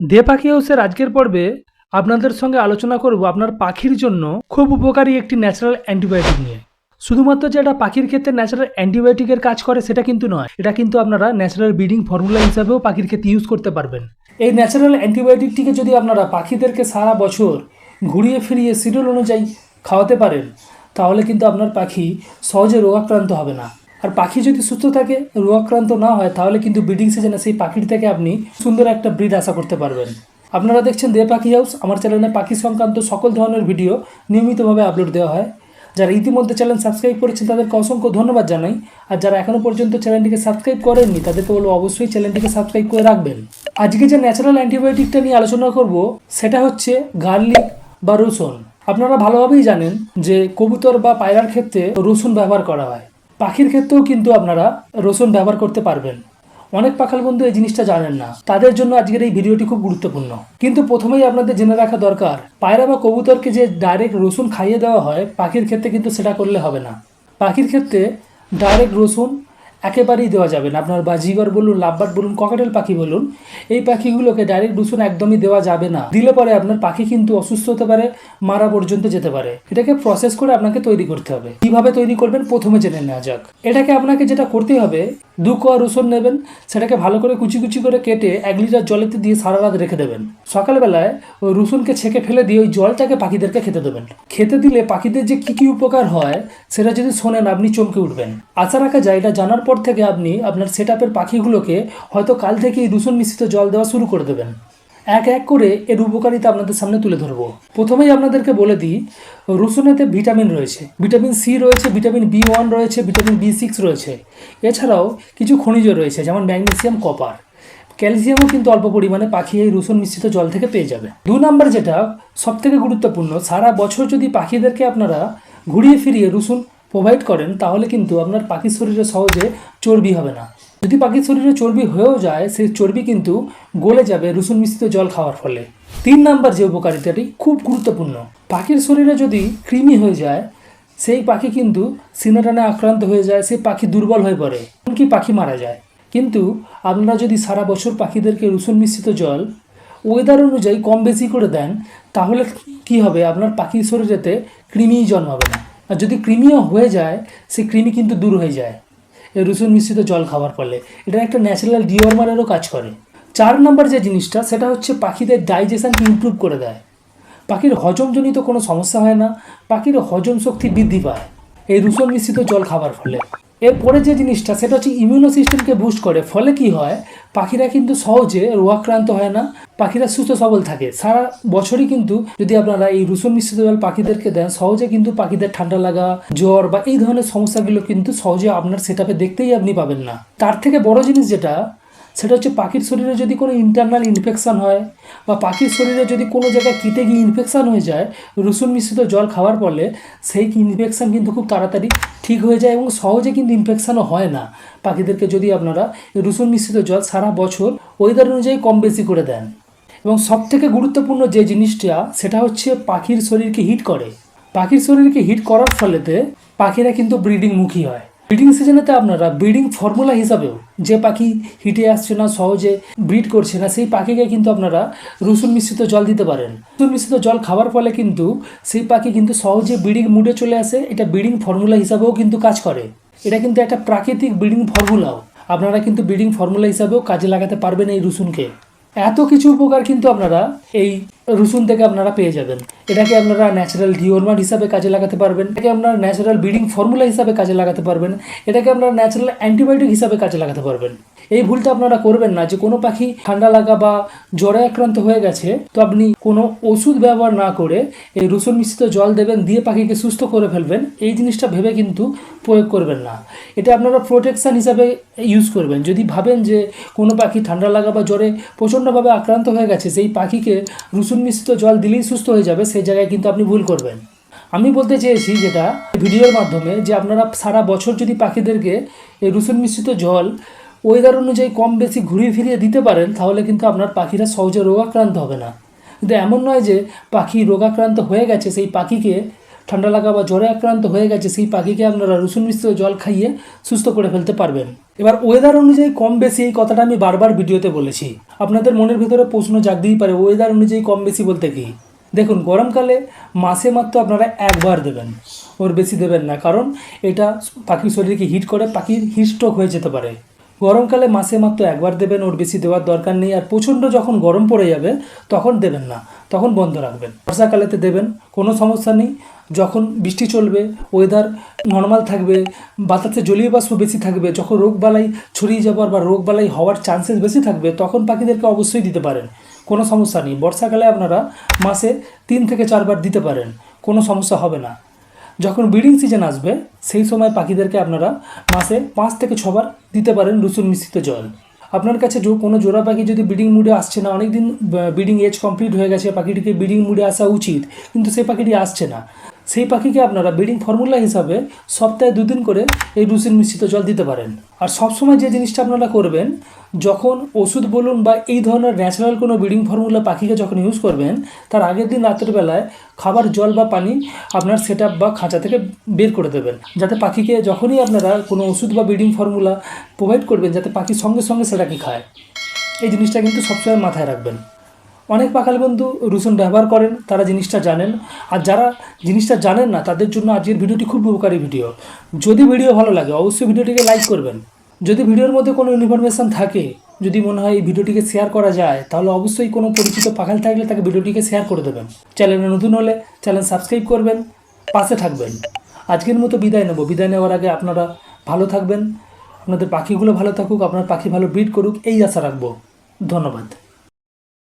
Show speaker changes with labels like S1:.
S1: দে পাখি হাউসের আজকের পর্বে আপনাদের সঙ্গে আলোচনা করব আপনার পাখির জন্য খুব উপকারী একটি ন্যাচারাল অ্যান্টিবায়োটিক নিয়ে। শুধুমাত্র যে এটা পাখির ক্ষেত্রে ন্যাচারাল অ্যান্টিবায়োটিকের কাজ করে সেটা কিন্তু নয়, এটা কিন্তু আপনারা ন্যাচারাল ব্রিডিং ফর্মুলা হিসাবেও পাখির ক্ষেত্রে ইউজ করতে পারবেন। এই ন্যাচারাল অ্যান্টিবায়োটিকটিকে যদি আপনারা পাখিদেরকে সারা বছর ঘুরিয়ে ফিরিয়ে সিরিয়াল অনুযায়ী খাওয়াতে পারেন, তাহলে কিন্তু আপনার পাখি সহজে রোগাক্রান্ত হবে না। আর পাখি যদি সুস্থ থাকে, রোগাক্রান্ত না হয়, তাহলে কিন্তু ব্রিডিং সিজনে সেই পাখিটি থেকে আপনি সুন্দর একটা ব্রিড আশা করতে পারবেন। আপনারা দেখছেন দে পাখি হাউস আমার চ্যানেলে পাখি সংক্রান্ত সকল ধরনের ভিডিও নিয়মিতভাবে আপলোড দেওয়া হয়। যারা ইতিমধ্যে চ্যানেল সাবস্ক্রাইব করেছেন, তাদেরকে অসংখ্য ধন্যবাদ জানাই। আর যারা এখনও পর্যন্ত চ্যানেলটিকে সাবস্ক্রাইব করেননি, তাদেরকে বলব অবশ্যই চ্যানেলটিকে সাবস্ক্রাইব করে রাখবেন। আজকে যে ন্যাচারাল অ্যান্টিবায়োটিকটা নিয়ে আলোচনা করব, সেটা হচ্ছে গার্লিক বা রসুন। আপনারা ভালোভাবেই জানেন যে কবুতর বা পায়রার ক্ষেত্রে রসুন ব্যবহার করা হয়। পাখির ক্ষেত্রেও কিন্তু আপনারা রসুন ব্যবহার করতে পারবেন। অনেক পাখাল বন্ধু এই জিনিসটা জানেন না। তাদের জন্য আজকের এই ভিডিওটি খুব গুরুত্বপূর্ণ। কিন্তু প্রথমেই আপনাদের জেনে রাখা দরকার, পায়রা বা কবুতরকে যে ডাইরেক্ট রসুন খাইয়ে দেওয়া হয়, পাখির ক্ষেত্রে কিন্তু সেটা করলে হবে না। পাখির ক্ষেত্রে ডাইরেক্ট রসুন একেবারেই দেওয়া যাবে না। আপনার বাজিগর বলুন, লাভবাট বলুন, ককাটেল পাখি বলুন, এই পাখিগুলোকে ডাইরেক্ট রসুন একদমই দেওয়া যাবে না। দিলে পরে আপনার পাখি কিন্তু অসুস্থ হতে পারে, মারা পর্যন্ত যেতে পারে। এটাকে প্রসেস করে আপনাকে তৈরি করতে হবে। কীভাবে তৈরি করবেন প্রথমে জেনে নেওয়া যাক। এটাকে আপনাকে যেটা করতে হবে, দু কোয়া রসুন নেবেন, সেটাকে ভালো করে কুচি কুচি করে কেটে এক লিটার জলেতে দিয়ে সারা রাত রেখে দেবেন। সকালবেলায় ওই রসুনকে ছেঁকে ফেলে দিয়ে ওই জলটাকে পাখিদেরকে খেতে দেবেন। খেতে দিলে পাখিদের যে কী কী উপকার হয়, সেটা যদি শোনেন, আপনি চমকে উঠবেন। আশা রাখা যায়, এটা জানার থেকে আপনি আপনার সেট পাখিগুলোকে হয়তো কাল থেকেই রসুন মিশ্রিত জল দেওয়া শুরু করে দেবেন। এক এক করে এর উপকারিতা আপনাদের সামনে তুলে ধরবো। প্রথমেই আপনাদেরকে বলে দিই, রসুনেতে ভিটামিন রয়েছে। ভিটামিন সি রয়েছে, ভিটামিন বি ওয়ান রয়েছে, ভিটামিন বি সিক্স রয়েছে। এছাড়াও কিছু খনিজ রয়েছে, যেমন ম্যাগনেসিয়াম, কপার। ক্যালসিয়ামও কিন্তু অল্প পরিমাণে পাখি এই রসুন মিশ্রিত জল থেকে পেয়ে যাবে। দু নম্বর যেটা সব থেকে গুরুত্বপূর্ণ, সারা বছর যদি পাখিদেরকে আপনারা ঘুরিয়ে ফিরিয়ে রসুন প্রোভাইড করেন, তাহলে কিন্তু আপনার পাখির শরীরে সহজে চর্বি হবে না। যদি পাখির শরীরে চর্বি হয়েও যায়, সেই চর্বি কিন্তু গলে যাবে রসুন মিশ্রিত জল খাওয়ার ফলে। তিন নাম্বার যে উপকারিতাটি, খুব গুরুত্বপূর্ণ। পাখির শরীরে যদি কৃমি হয়ে যায়, সেই পাখি কিন্তু সিনাটানে আক্রান্ত হয়ে যায় সেই পাখি দুর্বল হয়ে পড়ে, এমনকি পাখি মারা যায়। কিন্তু আপনারা যদি সারা বছর পাখিদেরকে রসুন মিশ্রিত জল ওয়েদার অনুযায়ী কম বেশি করে দেন, তাহলে কি হবে? আপনার পাখির শরীরেতে কৃমিই জন্মাবে না। আর যদি কৃমিও হয়ে যায় সে কৃমি কিন্তু দূর হয়ে যায়। এই রসুন মিশ্রিত জল খাওয়ার ফলে। এটা একটা ন্যাচারাল ডিওরমারেরও কাজ করে। চার নম্বর যে জিনিসটা, সেটা হচ্ছে পাখিদের ডাইজেশানকে ইমপ্রুভ করে দেয়। পাখির হজমজনিত কোনো সমস্যা হয় না, পাখির হজম শক্তি বৃদ্ধি পায়। এই রসুন মিশ্রিত জল খাওয়ার ফলে। এরপরে যে জিনিসটা, সেটা হচ্ছে ইমিউনো সিস্টেমকে বুস্ট করে। ফলে কি হয়? পাখিরা কিন্তু সহজে রোগাক্রান্ত হয় না। পাখিরা সুস্থ সবল থাকে। সারা বছরই কিন্তু যদি আপনারা এই রুসুন মিশ্রিত জল পাখিদেরকে দেন, সহজে কিন্তু পাখিদের ঠান্ডা লাগা, জ্বর বা এই ধরনের সমস্যাগুলো কিন্তু সহজে আপনার সেটাপে দেখতেই আপনি পাবেন না। তার থেকে বড় জিনিস যেটা সেটা হচ্ছে পাখির শরীরে যদি কোনো ইন্টারনাল ইনফেকশান হয় বা পাখির শরীরে যদি কোনো জায়গায় কিটে গিয়ে ইনফেকশান হয়ে যায়, রসুন মিশ্রিত জল খাওয়ার ফলে সেই ইনফেকশান কিন্তু খুব তাড়াতাড়ি ঠিক হয়ে যায় এবং সহজে কিন্তু ইনফেকশানও হয় না। পাখিদেরকে যদি আপনারা রসুন মিশ্রিত জল সারা বছর ওয়েদার অনুযায়ী কম বেশি করে দেন। এবং সব থেকে গুরুত্বপূর্ণ যে জিনিসটা, সেটা হচ্ছে পাখির শরীরকে হিট করে। পাখির শরীরকে হিট করার ফলেতে পাখিরা কিন্তু ব্রিডিংমুখী হয়। ব্রিডিং সিজনেতে আপনারা ব্রিডিং ফর্মুলা হিসাবেও যে পাখি হিটে আসছে না, সহজে ব্রিড করছে না, সেই পাখিকে কিন্তু আপনারা রসুন মিশ্রিত জল দিতে পারেন। রসুন মিশ্রিত জল খাওয়ার ফলে কিন্তু সেই পাখি কিন্তু সহজে ব্রিডিং মুডে চলে আসে। এটা ব্রিডিং ফর্মুলা হিসাবেও কিন্তু কাজ করে। এটা কিন্তু একটা প্রাকৃতিক ব্রিডিং ফর্মুলাও আপনারা কিন্তু ব্রিডিং ফর্মুলা হিসাবেও কাজে লাগাতে পারবেন এই রসুনকে। এত কিছু উপকার কিন্তু আপনারা এই রসুন থেকে আপনারা পেয়ে যাবেন। এটাকে আপনারা ন্যাচারাল ডিওরমার হিসাবে কাজে লাগাতে পারবেন। এটাকে আপনারা ন্যাচারাল ব্রিডিং ফর্মুলা হিসাবে কাজে লাগাতে পারবেন। এটাকে আপনারা ন্যাচারাল অ্যান্টিবায়োটিক হিসাবে কাজে লাগাতে পারবেন। এই ভুলটা আপনারা করবেন না যে কোনো পাখি ঠান্ডা লাগা বা জ্বরে আক্রান্ত হয়ে গেছে, তো আপনি কোনো ওষুধ ব্যবহার না করে এই রসুন মিশ্রিত জল দেবেন, দিয়ে পাখিকে সুস্থ করে ফেলবেন, এই জিনিসটা ভেবে কিন্তু প্রয়োগ করবেন না। এটা আপনারা প্রোটেকশান হিসাবে ইউজ করবেন। যদি ভাবেন যে কোনো পাখি ঠান্ডা লাগা বা জ্বরে প্রচণ্ডভাবে আক্রান্ত হয়ে গেছে, সেই পাখিকে রসুন মিশ্রিত জল দিলেই সুস্থ হয়ে যাবে, সেই জায়গায় কিন্তু আপনি ভুল করবেন। আমি বলতে চেয়েছি যেটা ভিডিওর মাধ্যমে যে আপনারা সারা বছর যদি পাখিদেরকে এই রসুন মিশ্রিত জল ওয়েদার অনুযায়ী কম বেশি ঘুরিয়ে ফিরিয়ে দিতে পারেন, তাহলে কিন্তু আপনার পাখিরা সহজে রোগাক্রান্ত হবে না। কিন্তু এমন নয় যে পাখি রোগাক্রান্ত হয়ে গেছে, সেই পাখিকে ঠান্ডা লাগা বা জ্বরে আক্রান্ত হয়ে গেছে, সেই পাখিকে আপনারা রসুন মিশ্রিত জল খাইয়ে সুস্থ করে ফেলতে পারবেন। এবার ওয়েদার অনুযায়ী কম বেশি, এই কথাটা আমি বারবার ভিডিওতে বলেছি। আপনাদের মনের ভিতরে প্রশ্ন জাগতেই পারে ওয়েদার অনুযায়ী কম বেশি বলতে কি? দেখুন, গরমকালে মাসে মাত্র আপনারা একবার দেবেন, ওর বেশি দেবেন না, কারণ এটা পাখির শরীরকে হিট করে, পাখির হিট স্ট্রোক হয়ে যেতে পারে। গরমকালে মাসে মাত্র একবার দেবেন, ওর বেশি দেওয়ার দরকার নেই। আর প্রচণ্ড যখন গরম পড়ে যাবে, তখন দেবেন না। তখন বন্ধ রাখবেন। বর্ষাকালেতে দেবেন, কোনো সমস্যা নেই। যখন বৃষ্টি চলবে ওয়েদার নর্মাল থাকবে, বাতাসে জলীয় বাষ্প বেশি থাকবে, যখন রোগবালাই ছড়িয়ে যাবার বা রোগবালাই হওয়ার চান্সেস বেশি থাকবে, তখন পাখিদেরকে অবশ্যই দিতে পারেন। কোনো সমস্যা নেই। বর্ষাকালে আপনারা মাসে তিন থেকে চারবার দিতে পারেন। কোনো সমস্যা হবে না। যখন ব্রিডিং সিজন আসবে, সেই সময় পাখিদেরকে আপনারা মাসে পাঁচ থেকে ছবার দিতে পারেন রসুন মিশ্রিত জল। আপনার কাছে যে কোনো জোড়া পাখি যদি ব্রিডিং মুডে আসছে না অনেক দিন ব্রিডিং এজ কমপ্লিট হয়ে গেছে, পাখিটিকে ব্রিডিং মুডে আসা উচিত, কিন্তু সেই পাখিটি আসছে না। সেই পাখিকে আপনারা ব্রিডিং ফর্মুলা হিসাবে সপ্তাহে দুদিন করে এই রুসিন মিশ্রিত জল দিতে পারেন। আর সবসময় যে জিনিসটা আপনারা করবেন, যখন ওষুধ বলুন বা এই ধরনের ন্যাচারাল কোনো ব্রিডিং ফর্মুলা পাখিকে যখন ইউজ করবেন, তার আগের দিন রাতের বেলায় খাবার, জল বা পানি আপনার সেট বা খাঁচা থেকে বের করে দেবেন। যাতে পাখিকে যখনই আপনারা কোনো ওষুধ বা ব্রিডিং ফর্মুলা প্রোভাইড করবেন, যাতে পাখি সঙ্গে সঙ্গে সেটাকে খায়। এই জিনিসটা কিন্তু সবসময় মাথায় রাখবেন। অনেক পাখাল বন্ধু রসুন ব্যবহার করেন, তারা জিনিসটা জানেন। আর যারা জিনিসটা জানেন না, তাদের জন্য আজকের ভিডিওটি খুব উপকারী ভিডিও। যদি ভিডিও ভালো লাগে, অবশ্যই ভিডিওটিকে লাইক করবেন। যদি ভিডিওর মধ্যে কোনো ইনফরমেশান থাকে, যদি মনে হয় এই ভিডিওটিকে শেয়ার করা যায়, তাহলে অবশ্যই কোনো পরিচিত পাখাল থাকলে তাকে ভিডিওটিকে শেয়ার করে দেবেন। চ্যানেলে নতুন হলে চ্যানেল সাবস্ক্রাইব করবেন, পাশে থাকবেন। আজকের মতো বিদায় নেব। বিদায় নেওয়ার আগে আপনারা ভালো থাকবেন। আপনাদের পাখিগুলো ভালো থাকুক, আপনার পাখি ভালো ব্রিড করুক, এই আশা রাখব। ধন্যবাদ।